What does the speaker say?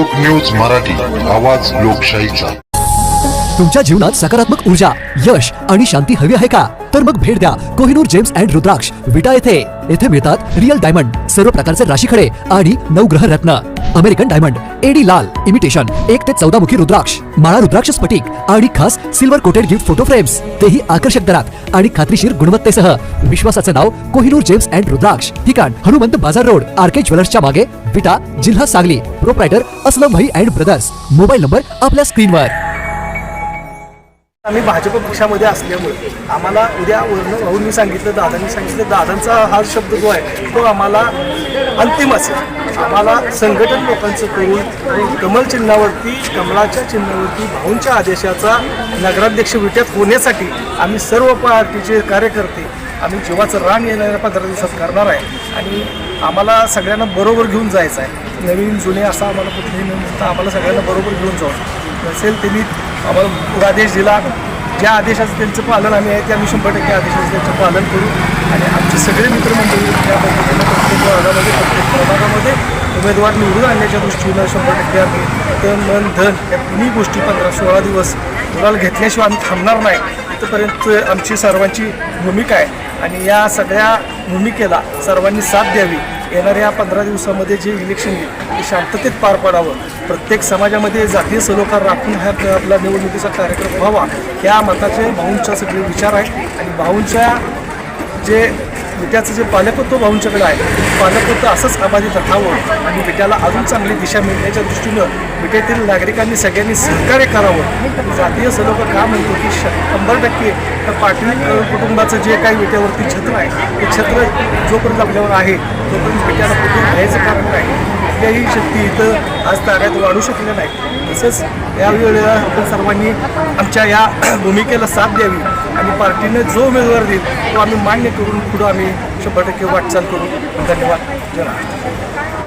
लोक न्यूज मराठी आवाज लोकशाहीचा. तुमच्या जीवनात सकारात्मक ऊर्जा यश आणि शांती हवी आहे का? तर मग भेट द्या कोहिनूर जेम्स अँड रुद्राक्ष. विटा येथे. येथे मिळतात रिअल डायमंड सर्व प्रकारचे राशीखडे आणि नवग्रह रत्न. American diamond. एडी लाल इमिटेशन एक ते चौदा मुखी रुद्राक्ष माळा रुद्राक्ष स्फटिक आणि खास silver coated gift photo frames तेही आकर्षक दरात आणि खात्रीशीर गुणवत्तेसह. विश्वासाचे नाव कोहिनूर जेम्स अँड रुद्राक्ष. ठिकाण हनुमंत बाजार रोड आरके ज्वेलर्सच्या मागे विटा जिल्हा सांगली. प्रोप्रायटर असलम भाई अँड ब्रदर्स. मोबाईल नंबर आपल्या स्क्रीनवर. आम्ही भाजप पक्षामध्ये असल्यामुळे आम्हाला उद्या वरून भाऊंनी सांगितलं दादांनी सांगितलं. दादांचा हा शब्द जो आहे तो आम्हाला अंतिम असेल. आम्हाला संघटन लोकांचं करून कमल चिन्हावरती कमलाच्या चिन्हावरती भाऊंच्या आदेशाचा नगराध्यक्ष विट्यात होण्यासाठी आम्ही सर्व पार्टीचे कार्यकर्ते आम्ही जीवाचं रान येणाऱ्या पंधरा दिवसात करणार आहे. आणि आम्हाला सगळ्यांना बरोबर घेऊन जायचं आहे. नवीन जुने असा आम्हाला कुठेही न आम्हाला सगळ्यांना बरोबर घेऊन जाऊ नसेल त्यांनी आम्हाला आदेश दिला ज्या आदेशाचं त्यांचं पालन आम्ही आहे ते आम्ही शंभर टक्के आदेशाचं त्यांचं पालन करू. आणि आमचे सगळे मित्रमंडळी त्या प्रत्येक प्रभागामध्ये उमेदवार निवडून आणण्याच्या दृष्टीनं शंभर टक्के आम्ही तन मन धन या तिन्ही गोष्टी पंधरा सोळा दिवस मुलाला घेतल्याशिवाय आम्ही थांबणार नाही. इथंपर्यंत आमची सर्वांची भूमिका आहे. आणि या सगळ्या भूमिकेला सर्वांनी साथ द्यावी. येणाऱ्या पंधरा दिवसामध्ये जे इलेक्शन येईल ते शांततेत पार पडावं. प्रत्येक समाजामध्ये जातीय सलोखा राखून हा आपला निवडणुकीचा कार्यक्रम व्हावा. या मताचे भाऊंचा सगळे विचार आहे आणि भाऊंच्या जे विट्याचं जे पालकत्व भाऊंच्याकडे आहे पालकत्व असंच अबाधित राहावं आणि विट्याला अजून चांगली दिशा मिळण्याच्या दृष्टीनं विट्यातील नागरिकांनी सगळ्यांनी सहकार्य करावं. जातीय सलोक का म्हणतो की श शंभर टक्के तर पाटील कुटुंबाचं जे काही विट्यावरती छत्र आहे ते छत्र जोपर्यंत आपल्यावर आहे तोपर्यंत विट्याला कुठून घ्यायचं कारण नाही. कुठल्याही शक्ती इथं आज ताब्यात वाढू शकल्या नाही. तसंच यावेळेला आपण सर्वांनी आमच्या या भूमिकेला साथ द्यावी आणि पार्टीने जो उमेदवार देईल तो आम्ही मान्य करून पुढं आम्ही शंभर टक्के वाटचाल करू. धन्यवाद. जय महाराष्ट्र